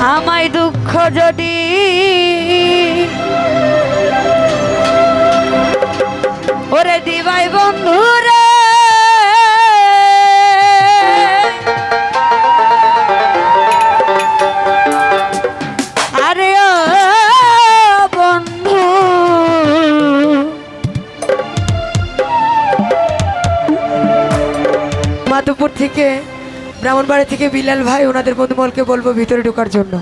আমায় দুঃখ যদি ওরে দিবাই বন্ধু রে। আরে থেকে ব্রাহ্মণবাড়ি থেকে বিলাল ভাই ওনাদের বন্ধুমলকে বলব ভিতরে ঢোকার জন্য।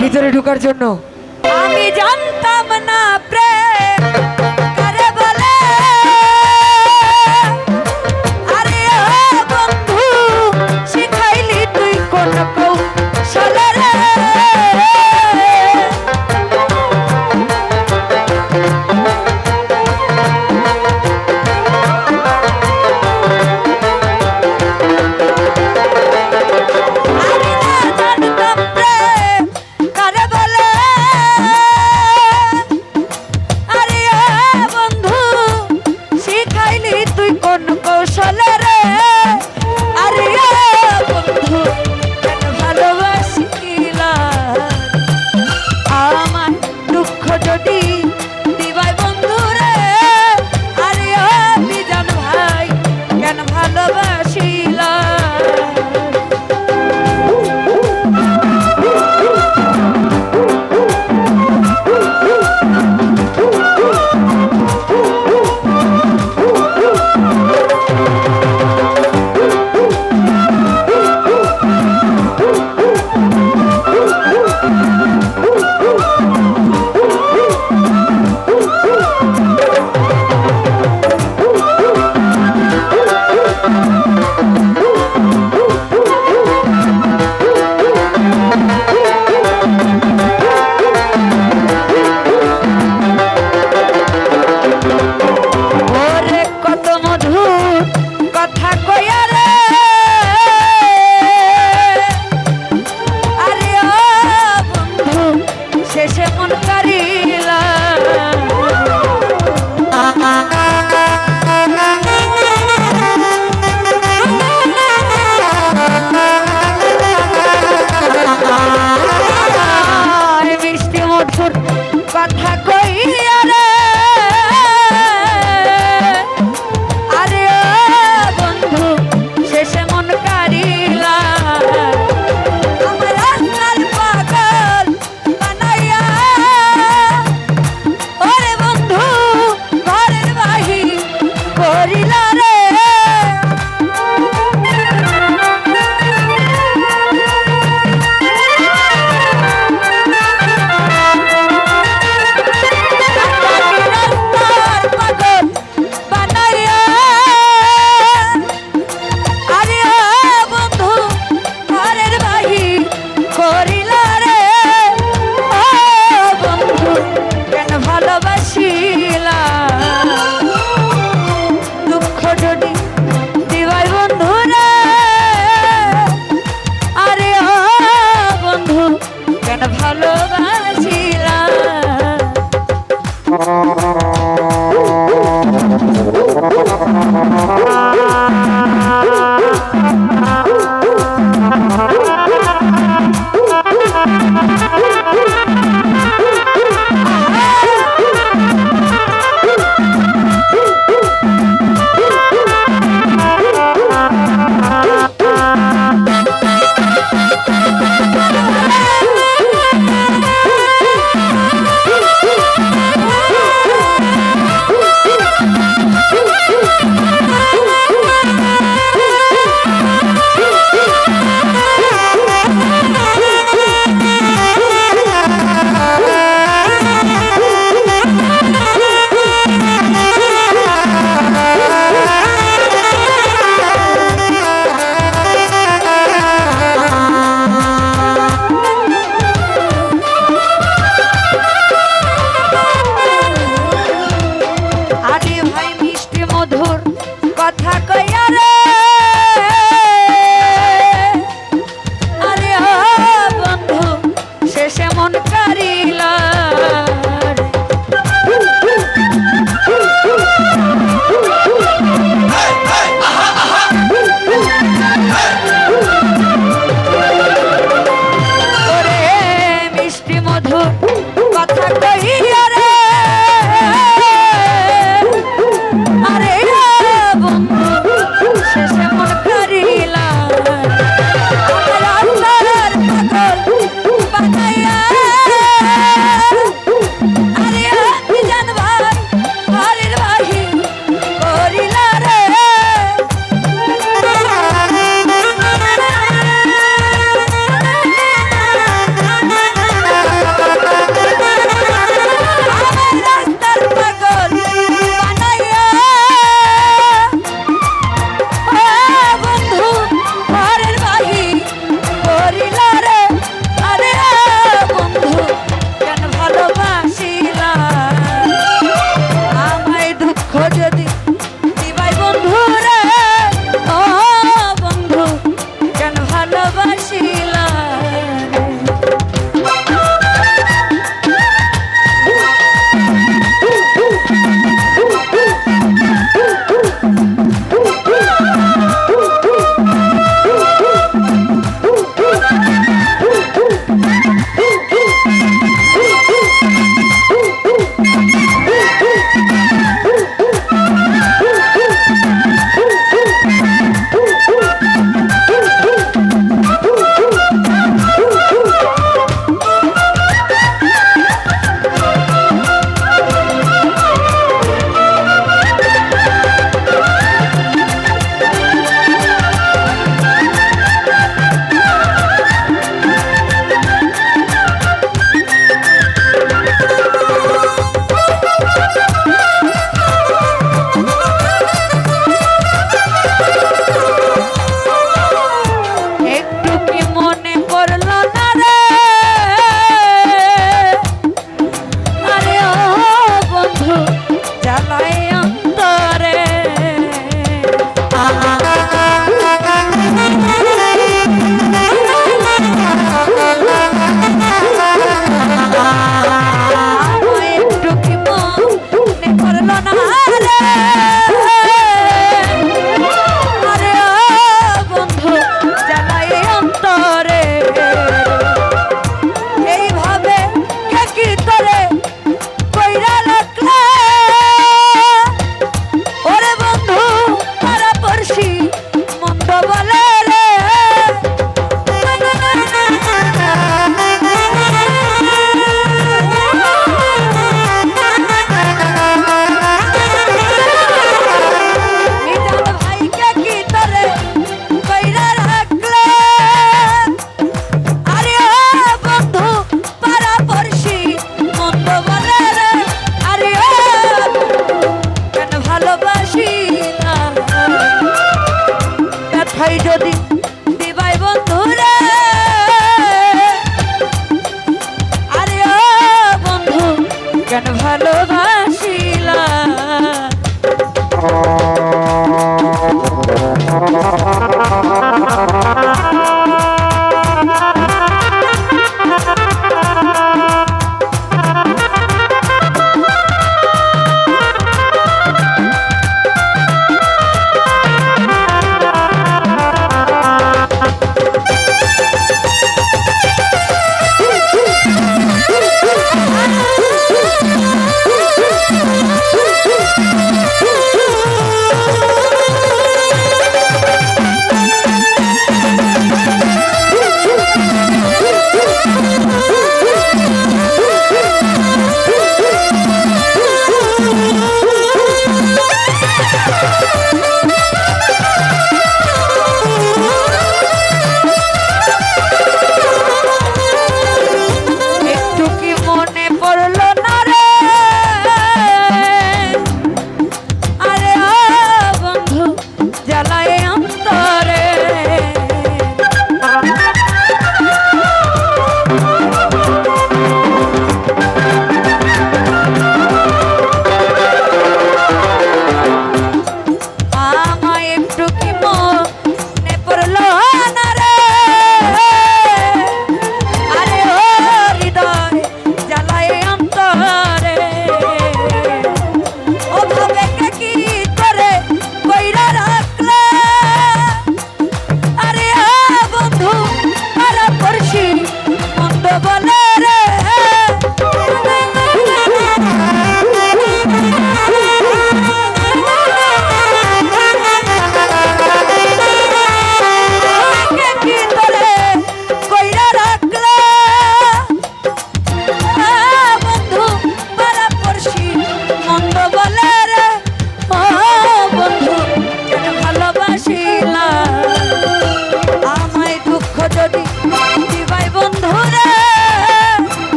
ভিতরে ঢোকার জন্য। আমি জানতাম না প্রেম।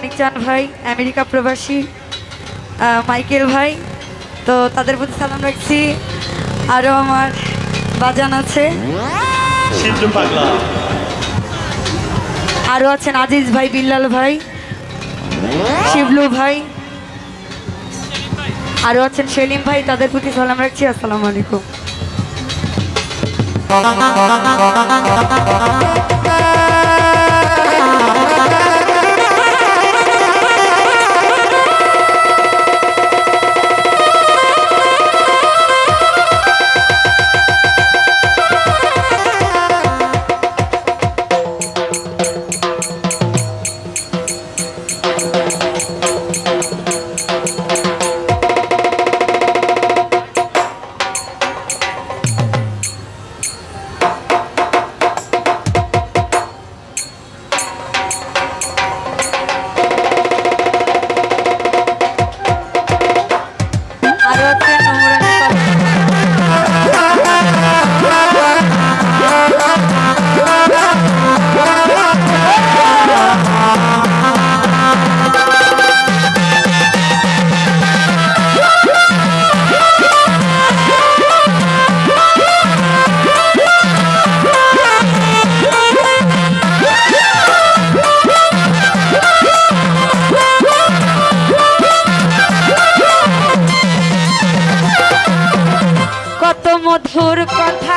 মানিকচান ভাই আমেরিকা প্রবাসী মাইকেল ভাই তো তাদের প্রতি সালাম রাখছি। আরও আমার বাজান আছে। আরও আছেন আজিজ ভাই বিল্লাল ভাই শিবলু ভাই আরও আছেন সেলিম ভাই তাদের প্রতি সালাম রাখছি আসসালামু আলাইকুম। মধুর কথা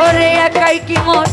ওরে একাই কি মোর